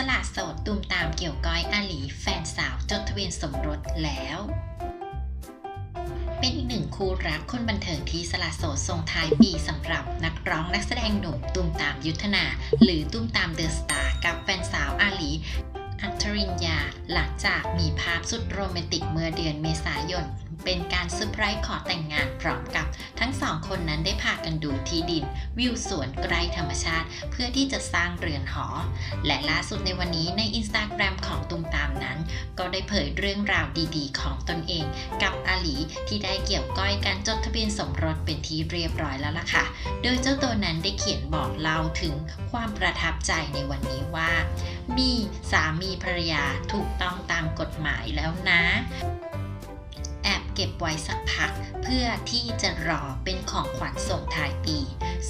สละโสดตุมตามเกี่ยวก้อยอาหลีแฟนสาวจดทะเบียนสมรสแล้ว เป็นอีกหนึ่งคู่รักคนบันเทิงที่สละโสดส่งท้ายปีสำหรับนักร้องนักแสดงหนุ่มตุมตามยุทธนา หรือตุมตามเดอะสตาร์กับแฟนสาวอาหลี อัตรินยาหลังจากมีภาพสุดโรแมนติกเมื่อเดือนเมษายน เป็นการเซอร์ไพรส์ขอแต่งงานพร้อมกับ ทั้งสองคนนั้นได้พากันดูที่ดิน วิวสวนใกล้ธรรมชาติ เพื่อที่จะสร้างเรือนหอ และล่าสุดในวันนี้ในอินสตาแกรมของตุมตามนั้น ก็ได้เผยเรื่องราวดีๆ ของตนเอง กับอาหลีที่ได้เกี่ยวก้อยการจดทะเบียนสมรสเป็นที่เรียบร้อยแล้วล่ะค่ะ โดยเจ้าตัวนั้นได้เขียนบอกเล่าถึงความประทับใจในวันนี้ว่า มีสามีภรรยาถูกต้องตามกฎหมายแล้วนะ แอบเก็บไว้สักพัก เพื่อที่จะรอเป็นของขวัญส่งท้ายปี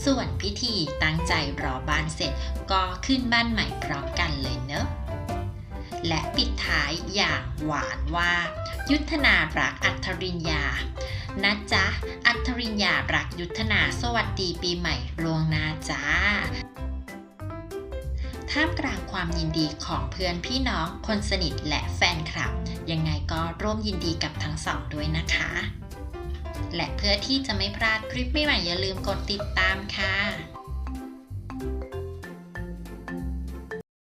ส่วนพิธีตั้งใจรอบ้านเสร็จ ก็ขึ้นบ้านใหม่พร้อมกันเลยเนอะและปิดท้ายอย่างหวานว่า ยุทธนารักอัธรินยานะจ๊ะ อัธรินยารักยุทธนาสวัสดีปีใหม่ลวงนาจ้า ท่ามกลางความยินดีของเพื่อนพี่น้องคนสนิทและแฟนคลับ ยังไงก็ร่วมยินดีกับทั้งสองด้วยนะคะ และเพื่อที่จะไม่พลาดคลิปใหม่ๆอย่าลืมกดติดตามค่ะ